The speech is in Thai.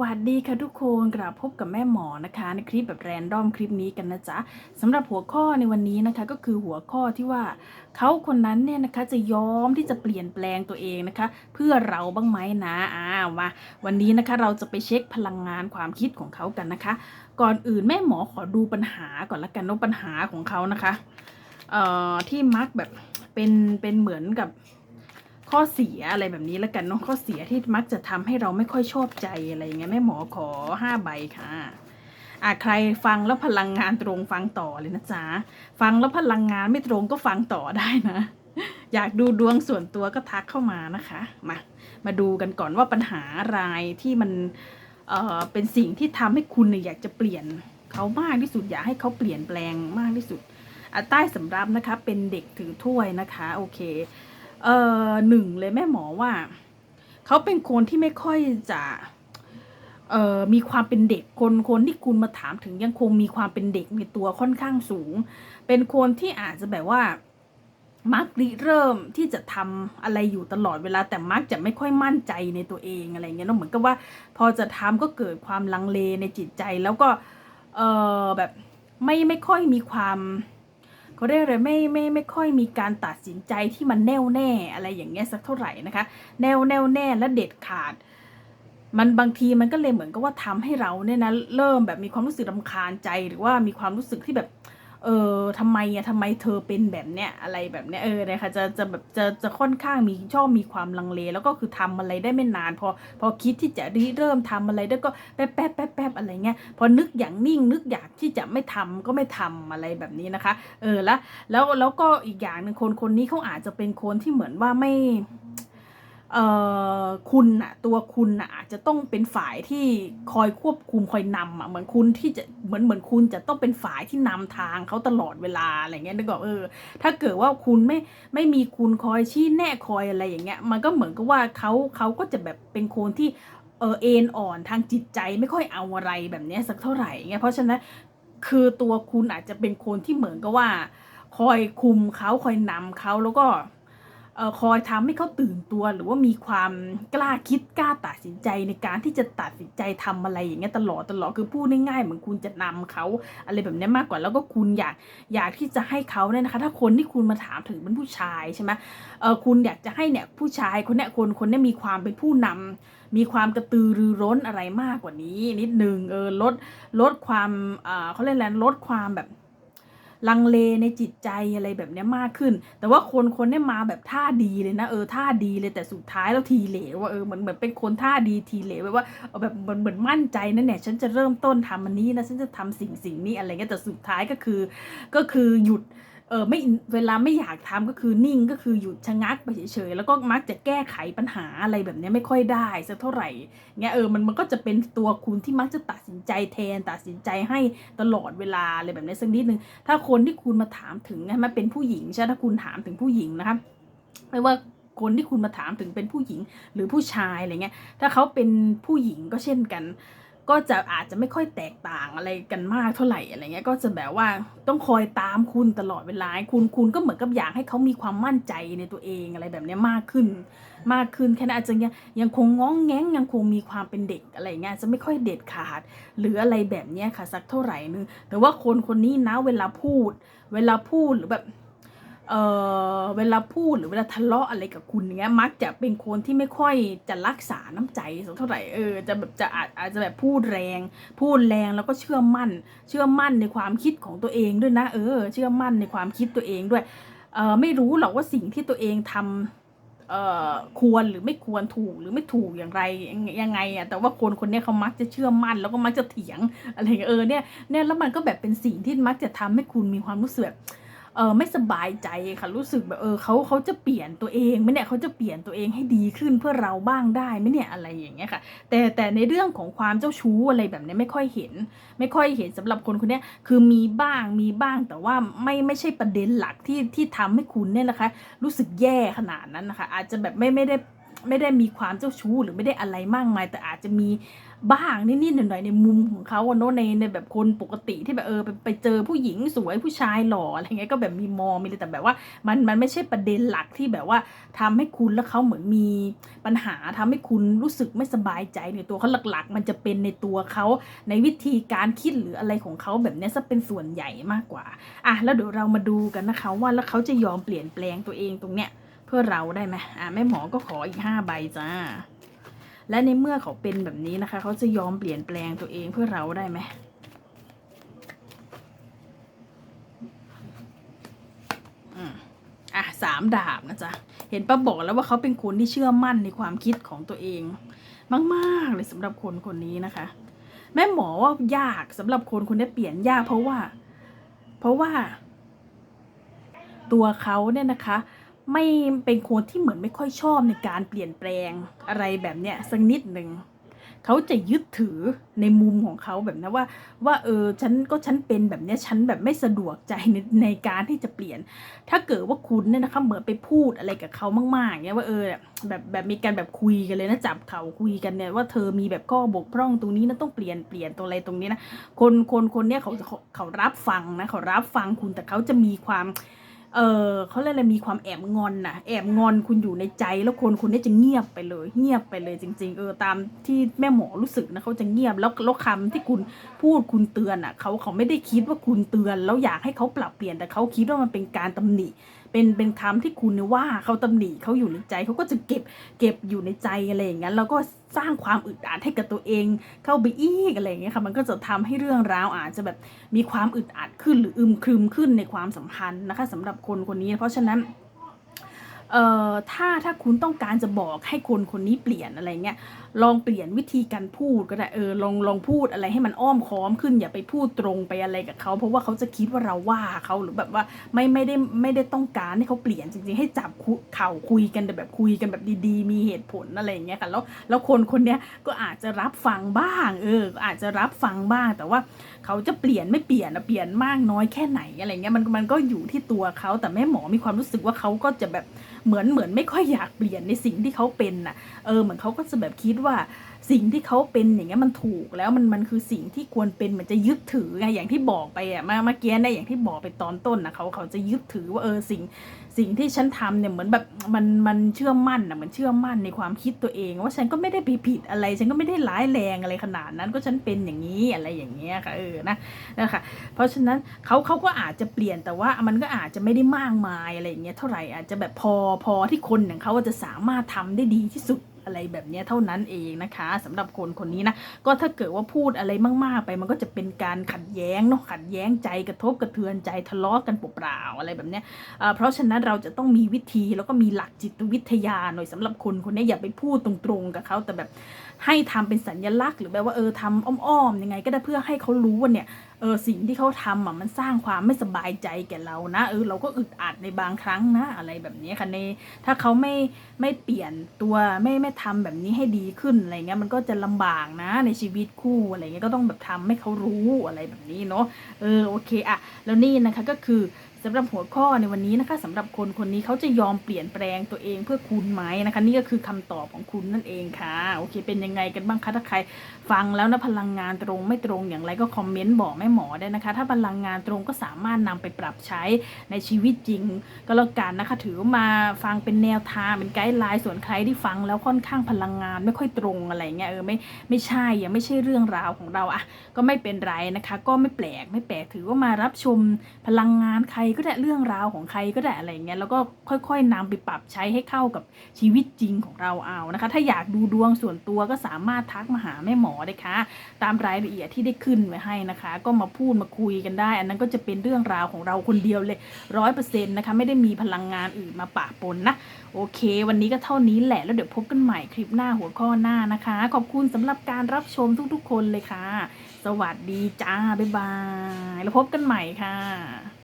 วัสดีค่ะทุกคนกลับพบกับแม่หมอนะคะ ในคลิปแบบแรนดอมคลิปนี้กันนะจ๊ะสำหรับหัวข้อในวันนี้นะคะ ก็คือหัวข้อที่ว่าเขาคนนั้นเนี่ยนะคะจะยอมที่จะเปลี่ยนแปลงตัวเองนะคะ เพื่อเราบ้างไหมนะอ่ามาวันนี้นะคะเราจะไปเช็คพลังงานความคิดของเขากันนะคะ ก่อนอื่นแม่หมอขอดูปัญหาก่อนละกันเนาปัญหาของเขานะคะเอ่อที่มักแบบเป็นเป็นเหมือนกับ ข้อเสียอะไรแบบนี้แล้วกันเนาะข้อเสียที่มักจะทำให้เราไม่ค่อยชอบใจอะไรอย่างเงี้ยแม่หมอขอห้าใบค่ะอะใครฟังแล้วพลังงานตรงฟังต่อเลยนะจ๊ะฟังแล้วพลังงานไม่ตรงก็ฟังต่อได้นะ อยากดูดวงส่วนตัวก็ทักเข้ามานะคะมามาดูกันก่อนว่าปัญหาอะไรที่มันเอ่อเป็นสิ่งที่ทำให้คุณเนี่ยอยากจะเปลี่ยนเขามากที่สุดอยากให้เขาเปลี่ยนแปลงมากที่สุดอะใต้สำรับนะคะเป็นเด็กถือถ้วยนะคะโอเค เออหนึ่งเลยแม่หมอว่า เขาเป็นคนที่ไม่ค่อยจะเอ่อมีความเป็นเด็กคนคนที่คุณมาถามถึงยังคงมีความเป็นเด็กในตัวค่อนข้างสูง เป็นคนที่อาจจะแบบว่ามักริเริ่มที่จะทำอะไรอยู่ตลอดเวลา แต่มักจะไม่ค่อยมั่นใจในตัวเองอะไรเงี้ยเนอะเหมือนกับว่า พอจะทำก็เกิดความลังเลในจิตใจ แล้วก็เออแบบไม่ไม่ค่อยมีความ เขาเรียกอะไรไม่ไม่ไม่ค่อยมีการตัดสินใจที่มันแน่วแน่อะไรอย่างเงี้ยสักเท่าไหร่นะคะ แน่วแน่วแน่และเด็ดขาด มันบางทีมันก็เลยเหมือนกับว่าทำให้เราเนี่ยนะเริ่มแบบมีความรู้สึกรำคาญใจหรือว่ามีความรู้สึกที่แบบ เออทำไมอะทำไมเธอเป็นแบบเนี้ยอะไรแบบเนี้ยเออนี่ยค่ะจะจะแบบจะจะค่อนข้างมีชอบมีความลังเล แล้วก็คือทำอะไรได้ไม่นาน พอพอคิดที่จะริเริ่มทำอะไรได้ก็แป๊บแป๊บแป๊บแป๊บอะไรเงี้ยพอนึกอย่างนิ่งนึกอยากที่จะไม่ทำก็ไม่ทำอะไรแบบนี้นะคะ เออแล้วแล้วแล้วก็อีกอย่างหนึ่งคนคนนี้เขาอาจจะเป็นคนที่เหมือนว่าไม่ คุณอะตัวคุณอะอาจจะต้องเป็นฝ่ายที่คอยควบคุมคอยนำอะเหมือนคุณที่จะเหมือนเหมือนคุณจะต้องเป็นฝ่ายที่นำทางเขาตลอดเวลาอะไรเงี้ยนึกออกเออ ถ้าเกิดว่าคุณไม่ไม่มีคุณคอยชี้แน่คอยอะไรอย่างเงี้ย มันก็เหมือนกับว่าเขาเขาก็จะแบบเป็นคนที่เออเอ็นอ่อนทางจิตใจไม่ค่อยเอาอะไรแบบเนี้ยสักเท่าไหร่เงี้ยเพราะฉะนั้นคือตัวคุณอาจจะเป็นคนที่เหมือนกับว่า คอยคุมเขาคอยนำเขาแล้วก็ คอยทำให้เขาตื่นตัวหรือว่ามีความกล้าคิดกล้าตัดสินใจในการที่จะตัดสินใจทำอะไรอย่างเงี้ยตลอดตลอดคือพูดง่ายๆเหมือนคุณจะนำเขาอะไรแบบเนี้ยมากกว่าแล้วก็คุณอยากอยากที่จะให้เขาเนี่ยนะคะ ถ้าคนที่คุณมาถามถึงเป็นผู้ชายใช่ไหมเออคุณอยากจะให้เนี่ยผู้ชายคนเนี้ยคนคนเนี้ยมีความเป็นผู้นำมีความกระตือรือร้นอะไรมากกว่านี้ นิดนึงเออลดลดความเอ่อเขาเรียกอะไรลดความแบบ ลังเลในจิตใจอะไรแบบนี้มากขึ้น แต่ว่าคนคนนี้มาแบบท่าดีเลยนะเออท่าดีเลยแต่สุดท้ายแล้วทีเหลวว่าเออเหมือนเหมือนเป็นคนท่าดีทีเหลวแบบว่าเออแบบเหมือนเหมือนมั่นใจนั่นแหละฉันจะเริ่มต้นทำอันนี้นะฉันจะทำสิ่งสิ่งนี้อะไรเงี้ยแต่สุดท้ายก็คือก็คือหยุด เออไม่เวลาไม่อยากทำก็คือนิ่งก็คือหยุดชะงักไปเฉยๆแล้วก็มักจะแก้ไขปัญหาอะไรแบบนี้ไม่ค่อยได้สักเท่าไหร่เงี้ยเออมันมันก็จะเป็นตัวคุณที่มักจะตัดสินใจแทนตัดสินใจให้ตลอดเวลาอะไรแบบนี้สักนิดนึงถ้าคนที่คุณมาถามถึงนะมันเป็นผู้หญิงใช่ถ้าคุณถามถึงผู้หญิงนะคะไม่ว่าคนที่คุณมาถามถึงเป็นผู้หญิงหรือผู้ชายอะไรเงี้ยถ้าเขาเป็นผู้หญิงก็เช่นกัน ก็จะอาจจะไม่ค่อยแตกต่างอะไรกันมากเท่าไหร่อะไรเงี้ยก็จะแบบว่าต้องคอยตามคุณตลอดเวลาคุณคุณก็เหมือนกับอยากให้เขามีความมั่นใจในตัวเองอะไรแบบนี้มากขึ้น มากขึ้นแค่นั้นอาจจะยังยังคงง้องแง้งยังคงมีความเป็นเด็กอะไรเงี้ยจะไม่ค่อยเด็ดขาด หรืออะไรแบบเนี้ยค่ะสักเท่าไหร่นึงแต่ว่าคนคนนี้นะเวลาพูด เวลาพูดหรือแบบ เออเวลาพูดหรือเวลาทะเลาะอะไรกับคุณเนี้ยมักจะเป็นคนที่ไม่ค่อยจะรักษาน้ำใจสักเท่าไหร่เออจะแบบจะอาจอาจจะแบบพูดแรง พูดแรงแล้วก็เชื่อมั่น เชื่อมั่นในความคิดของตัวเองด้วยนะ เออ เชื่อมั่นในความคิดตัวเองด้วยเออไม่รู้หรอกว่าสิ่งที่ตัวเองทำเอ่อควรหรือไม่ควรถูกหรือไม่ถูกอย่างไรยังไงอะแต่ว่าคนคนนี้เขามักจะเชื่อมั่น แล้วก็มักจะเถียงอะไรเงี้ยเออเนี่ยเนี่ยแล้วมันก็แบบเป็นสิ่งที่มักจะทำให้คุณมีความรู้สึกแบบ เออไม่สบายใจค่ะรู้สึกแบบเออเขาเขาจะเปลี่ยนตัวเองไหมเนี่ยเขาจะเปลี่ยนตัวเองให้ดีขึ้นเพื่อเราบ้างได้ไหมเนี่ยอะไรอย่างเงี้ยค่ะ แต่แต่ในเรื่องของความเจ้าชู้อะไรแบบเนี้ยไม่ค่อยเห็น ไม่ค่อยเห็นสำหรับคนคนเนี้ยคือมีบ้างมีบ้างแต่ว่าไม่ไม่ใช่ประเด็นหลักที่ที่ทำให้คุณเนี่ยนะคะ รู้สึกแย่ขนาดนั้นนะคะ อาจจะแบบไม่ไม่ได้ ไม่ได้มีความเจ้าชู้หรือไม่ได้อะไรมากมาย แต่อาจจะมีบ้างนิดๆหน่อยๆในมุมของเขาอะเนอะในในแบบคนปกติที่แบบเออไปไปเจอผู้หญิงสวยผู้ชายหล่ออะไรเงี้ยก็แบบมีมอมีอะไรแต่แบบว่า มันมันไม่ใช่ประเด็นหลักที่แบบว่าทำให้คุณแล้วเขาเหมือนมีปัญหาทำให้คุณรู้สึกไม่สบายใจในตัวเขาหลักๆ มันจะเป็นในตัวเขาในวิธีการคิดหรืออะไรของเขาแบบนี้ยจะเป็นส่วนใหญ่มากกว่าอะแล้วเดี๋ยวเรามาดูกันนะคะ ว่าแล้วเขาจะยอมเปลี่ยนแปลงตัวเองตรงเนี้ย พื่อเราได้ไหมอะแม่หมอก็ขออีกห้าใบจ้า และในเมื่อเขาเป็นแบบนี้นะคะ เขาจะยอมเปลี่ยนแปลงตัวเองเพื่อเราได้ไหมอะสามดาบนะจ๊ะ เห็นป้าบอกแล้วว่าเขาเป็นคนที่เชื่อมั่นในความคิดของตัวเอง มากๆเลยสำหรับคนคนนี้นะคะ แม่หมอว่ายากสำหรับคนคนนี้เปลี่ยนยากเพราะว่า เพราะว่า ตัวเขาเนี่ยนะคะ ไม่เป็นคนที่เหมือนไม่ค่อยชอบในการเปลี่ยนแปลงอะไรแบบเนี้ยสักนิดหนึ่งเขาจะยึดถือในมุมของเขาแบบนั้นว่า ว่าเออฉันก็ฉันเป็นแบบเนี้ยฉันแบบไม่สะดวกใจในในการที่จะเปลี่ยน ถ้าเกิดว่าคุณเนี่ยนะคะเหมือนไปพูดอะไรกับเขามากๆเนี้ยว่าเออแบบแบบมีการแบบคุยกันเลยนะจับเขาคุยกันเนี่ยว่าเธอมีแบบข้อบกพร่องตรงนี้นะต้องเปลี่ยนเปลี่ยนตรงอะไรตรงนี้นะคนคนคนเนี้ยเขาเขาเขารับฟังนะเขารับฟังคุณแต่เขาจะมีความ เออเขาเรียกอะไรมีความแอบงอนน่ะแอบงอนคุณอยู่ในใจแล้วคนคนนี้จะเงียบไปเลย เงียบไปเลยจริง ๆ เออตามที่แม่หมอรู้สึกนะเขาจะเงียบแล้วแล้วคำที่คุณพูดคุณเตือนอะเขาเขาไม่ได้คิดว่าคุณเตือน แล้วอยากให้เขาปรับเปลี่ยนแต่เขาคิดว่ามันเป็นการตำหนิ เป็นเป็นคำที่คุณว่าเขาตำหนิเขาอยู่ในใจเขาก็จะเก็บเก็บอยู่ในใจอะไรอย่างนั้นแล้วก็สร้างความอึดอัดให้กับตัวเอง เข้าไปอีกอะไรอย่างเงี้ยค่ะมันก็จะทำให้เรื่องราวอาจจะแบบมีความอึดอัดขึ้นหรืออึมครึมขึ้นในความสัมพันธ์นะคะสำหรับคนคนนี้เพราะฉะนั้น เอ่อถ้าถ้าคุณต้องการจะบอกให้คนคนนี้เปลี่ยนอะไรเงี้ยลองเปลี่ยนวิธีการพูดก็ได้เออลองลองพูดอะไรให้มันอ้อมค้อมขึ้นอย่าไปพูดตรงไปอะไรกับเขาเพราะว่าเขาจะคิดว่าเราว่าเขาหรือแบบว่าไม่ไม่ได้ไม่ได้ต้องการให้เขาเปลี่ยนจริง ๆ ให้จับคุเข่าคุยกันแต่แบบคุยกันแบบดีๆ มีเหตุผลอะไรเงี้ยค่ะแล้วแล้วคนคนเนี้ยก็อาจจะรับฟังบ้างเอออาจจะรับฟังบ้าง แต่ว่าเขาจะเปลี่ยนไม่เปลี่ยนอะเปลี่ยนมากน้อยแค่ไหนอะไรเงี้ยมันมันก็อยู่ที่ตัวเขาแต่แม่หมอมีความรู้สึกว่าเขาก็จะแบบเหมือนเหมือนไม่ค่อยอยากเปลี่ยนในสิ่งที่เขาเป็นน่ะเออเหมือนเขาก็จะแบบคิดว่า สิ่งที่เขาเป็นอย่างเงี้ยมันถูกแล้วมันมันคือสิ่งที่ควรเป็นมือนจะยึดถือไงอย่างที่บอกไปอะมาเมื่อกี้นะอย่างที่บอกไปตอนต้นนะเขาเขาจะยึดถือว่าเออสิ่งสิ่งที่ฉันทำเนี่ยเหมือนแบบมันมันเชื่อมั่นอะเหมือนเชื่อมั่นในความคิดตัวเอง ว่าฉันก็ไม่ได้ผิดอะไร ฉันก็ไม่ได้ร้ายแรงอะไรขนาดนั้น ก็ฉันเป็นอย่างนี้อะไรอย่างเงี้ยค่ะเออนะนะคะเพราะฉะนั้นเขาเขาก็อาจจะเปลี่ยนแต่ว่ามันก็อาจจะไม่ได้มากมายอะไรอย่างเงี้ยเท่าไหร่อาจจะแบบพอพอที่คนอย่างเขาจะสามารถทำได้ดีที่สุด อะไรแบบนี้เท่านั้นเองนะคะสำหรับคนคนนี้นะก็ถ้าเกิดว่าพูดอะไรมาก ๆ ไปมันก็จะเป็นการขัดแย้งเนาะขัดแย้งใจกระทบกระเทือนใจทะเลาะกันเปล่าๆอะไรแบบนี้เพราะฉะนั้นเราจะต้องมีวิธีแล้วก็มีหลักจิตวิทยาหน่อยสำหรับคนคนนี้อย่าไปพูดตรงๆกับเขาแต่แบบให้ทำเป็นสัญลักษณ์ หรือแบบว่าเออทำอ้อมๆยังไง ก็ได้เพื่อให้เขารู้ว่าเนี่ย เออสิ่งที่เขาทำอะมันสร้างความไม่สบายใจแก่เรานะเออเราก็อึดอัดในบางครั้งนะ อะไรแบบนี้ค่ะในถ้าเขาไม่ไม่เปลี่ยนตัวไม่ไม่ทำแบบนี้ให้ดีขึ้นอะไรเงี้ยมันก็จะลำบากนะในชีวิตคู่อะไรเงี้ยก็ต้องแบบทำให้เขารู้อะไรแบบนี้เนาะเออโอเคอะแล้วนี่นะคะก็คือ สำหรับหัวข้อในวันนี้นะคะสำหรับคนคนนี้เขาจะยอมเปลี่ยนแปลงตัวเองเพื่อคุณไหมนะคะ นี่ก็คือคำตอบของคุณนั่นเองค่ะโอเค เป็นยังไงกันบ้างคะถ้าใคร ฟังแล้วนะพลังงานตรงไม่ตรงอย่างไรก็คอมเมนต์บอกแม่หมอได้นะคะ ถ้าพลังงานตรงก็สามารถนำไปปรับใช้ในชีวิตจริง ก็แล้วกันนะคะ ถือมาฟังเป็นแนวทางเป็นไกด์ไลน์ส่วนใครที่ฟังแล้วค่อนข้างพลังงานไม่ค่อยตรงอะไรเงี้ยเออไม่ไม่ใช่ยังไม่ใช่เรื่องราวของเราอะก็ไม่เป็นไรนะคะ ก็ไม่แปลกไม่แปลกถือว่ามารับชมพลังงานใครก็ได้เรื่องราวของใครก็ได้อะไรเงี้ยแล้วก็ค่อยๆนำไปปรับใช้ให้เข้ากับชีวิตจริงของเราเอานะคะ ถ้าอยากดูดวงส่วนตัวก็สามารถทักมาหาแม่หมอได้ค่ะตามรายละเอียดที่ได้ขึ้นไว้ให้นะคะ ก็มาพูดมาคุยกันได้ อันนั้นก็จะเป็นเรื่องราวของเราคนเดียวเลยร้อยเปอร์เซ็นต์นะคะไม่ได้มีพลังงานอื่นมาปะปนนะโอเค วันนี้ก็เท่านี้แหละแล้วเดี๋ยวพบกันใหม่คลิปหน้าหัวข้อหน้านะคะ ขอบคุณสำหรับการรับชมทุกๆ คนเลยค่ะ สวัสดีจ้า บ๊ายบาย แล้วพบกันใหม่ค่ะ